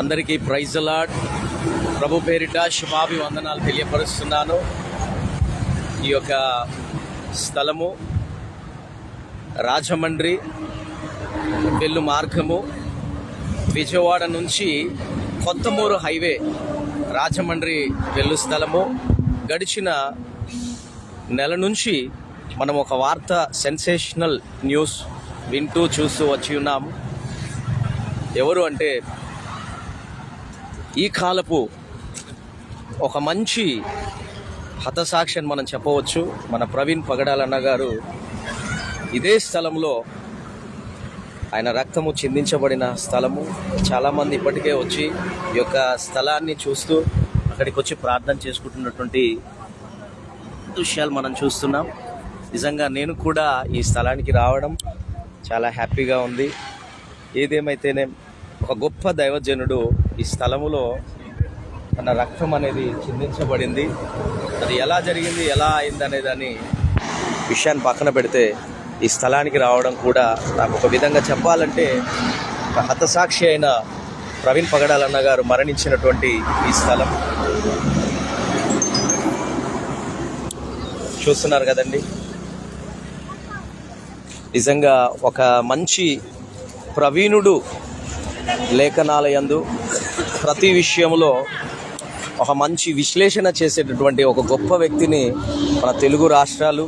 అందరికీ ప్రైజ్ అలాడ్ ప్రభు పేరిట శుభాభివందనాలు తెలియపరుస్తున్నాను. ఈ యొక్క స్థలము రాజమండ్రి వెళ్ళు మార్గము విజయవాడ నుంచి కొత్తమూరు హైవే రాజమండ్రి వెళ్ళు స్థలము. గడిచిన నెల నుంచి మనం ఒక వార్త సెన్సేషనల్ న్యూస్ వింటూ చూస్తూ వచ్చి ఉన్నాము. ఎవరు అంటే ఈ కాలపు ఒక మంచి హతసాక్షి అని మనం చెప్పవచ్చు. మన ప్రవీణ్ పగడాలన్న గారు ఇదే స్థలంలో ఆయన రక్తము చిందించబడిన స్థలము. చాలామంది ఇప్పటికే వచ్చి ఈ యొక్క స్థలాన్ని చూస్తూ అక్కడికి వచ్చి ప్రార్థన చేసుకుంటున్నటువంటి దృశ్యాలు మనం చూస్తున్నాం. నిజంగా నేను కూడా ఈ స్థలానికి రావడం చాలా హ్యాపీగా ఉంది. ఏదేమైతేనే ఒక గొప్ప దైవజనుడు ఈ స్థలములో తన రక్తం అనేది చిందించబడింది. అది ఎలా జరిగింది ఎలా అయింది అనే దాని విషయాన్ని పక్కన పెడితే ఈ స్థలానికి రావడం కూడా నాకు ఒక విధంగా చెప్పాలంటే ఒక హతసాక్షి అయిన ప్రవీణ్ పగడాలన్న గారు మరణించినటువంటి ఈ స్థలం. చూస్తున్నారు కదండి. నిజంగా ఒక మంచి ప్రవీణుడు లేఖనాలయందు ప్రతి విషయంలో ఒక మంచి విశ్లేషణ చేసేటటువంటి ఒక గొప్ప వ్యక్తిని మన తెలుగు రాష్ట్రాలు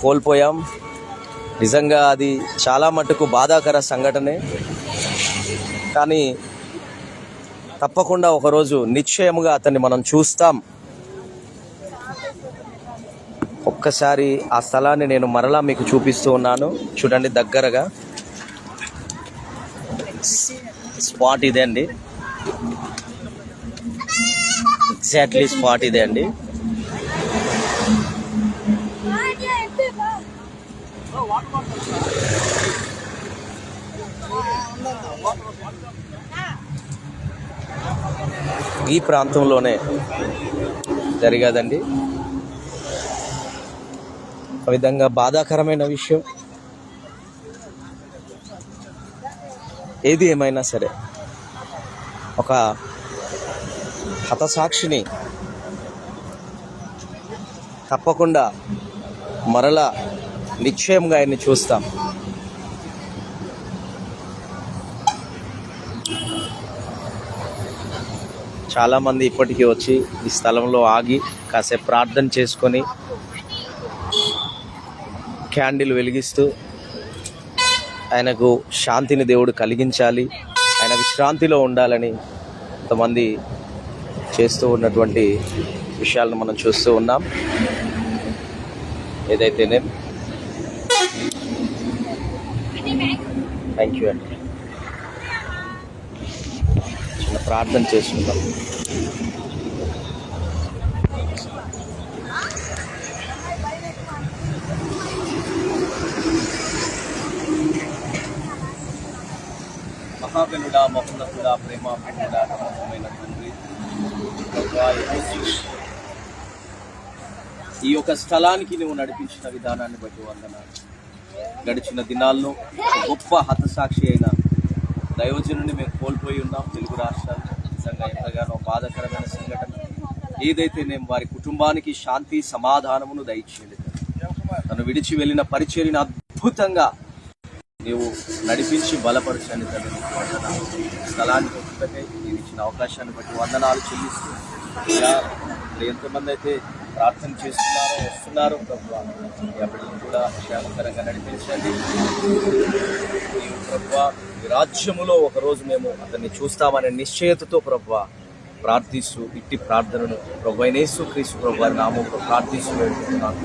కోల్పోయాం. నిజంగా అది చాలా మటుకు బాధాకర సంఘటనే. కానీ తప్పకుండా ఒకరోజు నిశ్చయముగా అతన్ని మనం చూస్తాం. ఒక్కసారి ఆ స్థలాన్ని నేను మరలా మీకు చూపిస్తూ ఉన్నాను. చూడండి దగ్గరగా. స్పాట్ ఇదే అండి. ఎగ్జాక్ట్లీ స్పాట్ ఇదే అండి. ఈ ప్రాంతంలోనే జరిగదండి. ఒక విధంగా బాధాకరమైన విషయం. ఏది ఏమైనా సరే ఒక హతసాక్షిని తప్పకుండా మరలా నిశ్చయంగా ఆయన్ని చూస్తాం. చాలామంది ఇప్పటికీ వచ్చి ఈ స్థలంలో ఆగి కాసేపు ప్రార్థన చేసుకొని క్యాండిల్ వెలిగిస్తూ ఆయనకు శాంతిని దేవుడు కలిగించాలి. ఆయన విశ్రాంతిలో ఉండాలని కొంతమంది చేస్తూ ఉన్నటువంటి విషయాలను మనం చూస్తూ ఉన్నాం. ఏదైతేనే థ్యాంక్ యూ అండి. చిన్న ప్రార్థన చేసుకుందాం. మహాగణుడా మహోన్నతుడ ప్రేమ పెట్టుడా నమ్మకమైన తండ్రి. ఈ యొక్క స్థలానికి నువ్వు నడిపించిన విధానాన్ని బట్టి వందనాలు. గడిచిన దినాల్లో గొప్ప హతసాక్షి అయిన దయోజనుని మేము కోల్పోయి ఉన్నాం. తెలుగు రాష్ట్రాలు నిజంగా ఎంతగానో బాధకరమైన సంఘటన. ఏదైతే నేను వారి కుటుంబానికి శాంతి సమాధానమును దయచేయలేదు. తను విడిచి వెళ్ళిన పరిచర్యను అద్భుతంగా నీవు నడిపించి బలపరచని తండ్రి వందనాలు. స్థలానికి వచ్చుటకై నీవు ఇచ్చిన అవకాశాన్ని బట్టి వందనాలు చెల్లిస్తూ ఇలా ఎంతమంది అయితే ప్రార్థన చేస్తున్నారో వస్తున్నారో ప్రభు ఎప్పటికీ కూడా క్షేమకరంగా నడిపించండి. నీవు ప్రభు ఈ రాజ్యములో ఒకరోజు మేము అతన్ని చూస్తామనే నిశ్చయతతో ప్రభు ప్రార్థిస్తూ ఇట్టి ప్రార్థనను ప్రభు అయినేసు క్రీస్తు ప్రభు నామం ప్రార్థిస్తూ వేడుకుంటున్నాను